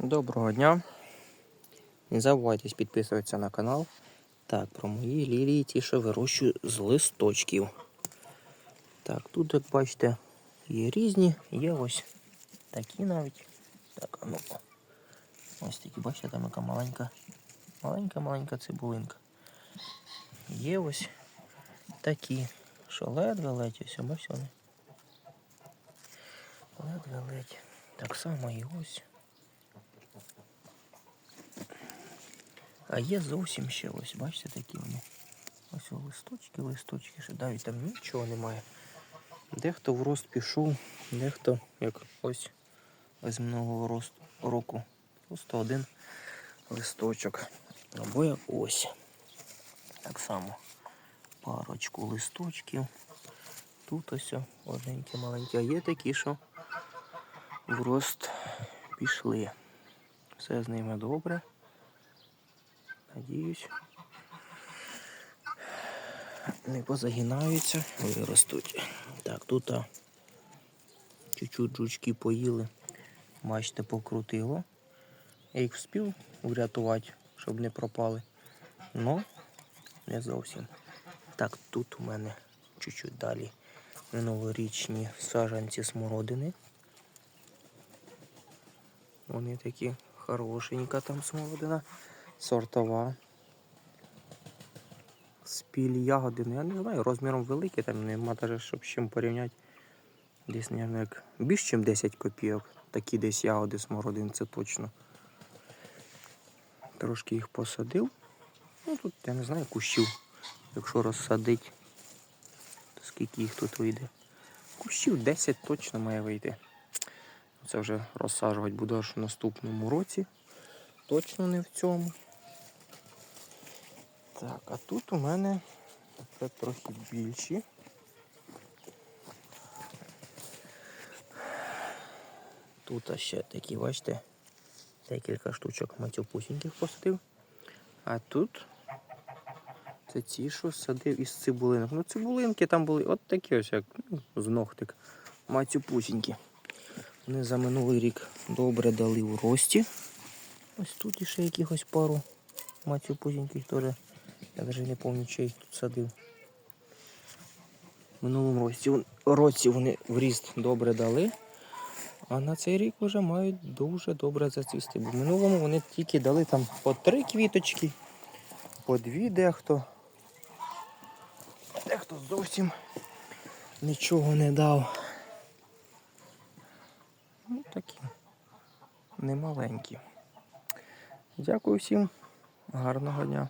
Доброго дня. Не забувайте підписуватися на канал. Так, про мої лілії ті, що вирощую з листочків. Так, тут, як бачите, є різні, є ось такі навіть. Так, ну. Ось такі, бачите, там яка маленька, маленька-маленька цибулинка. Є ось такі, що ледве ледь, ось, бачите вони. Ледве ледь. Так само і ось. А є зовсім ще ось, бачите, такі вони. Ось листочки, листочки, ще навіть там нічого немає. Дехто в рост пішов, дехто, як ось з минулого рост, року, просто один листочок. Або як ось. Так само парочку листочків. Тут ось одненькі маленькі. А є такі, що в рост пішли. Все з ними добре. Надіюсь. Не позагинаються, виростуть. Так, тут чуть-чуть жучки поїли. Бачите, покрутило. Я їх вспів врятувати, щоб не пропали. Ну, не зовсім. Так, тут у мене чуть-чуть далі минулорічні саджанці смородини. Вони такі хорошенька там смородина, сортова. Спіль ягоди, ну я не знаю, розміром великі, там нема навіть, щоб з чим порівняти. Десь, мабуть, як більш ніж 10 копійок. Такі десь ягоди смородин, це точно. Трошки їх посадив. Ну тут, я не знаю, кущів. Якщо розсадить, то скільки їх тут вийде. Кущів 10 точно має вийти. Це вже розсаджувати буду аж в наступному році. Точно не в цьому. Так, а тут у мене це трохи більші. Тут ще такі, бачите, декілька штучок матюпусіньких посадив. А тут це ті, що садив із цибулинок. Ну, цибулинки там були от такі ось, як ну, з ногтик. Матюпусінькі. Вони за минулий рік добре дали в рості. Ось тут іще якихось пару матюпусіньких теж. Я навіть не пам'ятаю, чи їх тут садив. В минулому році, році вони в ріст добре дали, а на цей рік вже мають дуже добре зацвісти. Бо в минулому вони тільки дали там по три квіточки, по дві дехто. Дехто зовсім нічого не дав. Ну такі немаленькі. Дякую всім, гарного дня.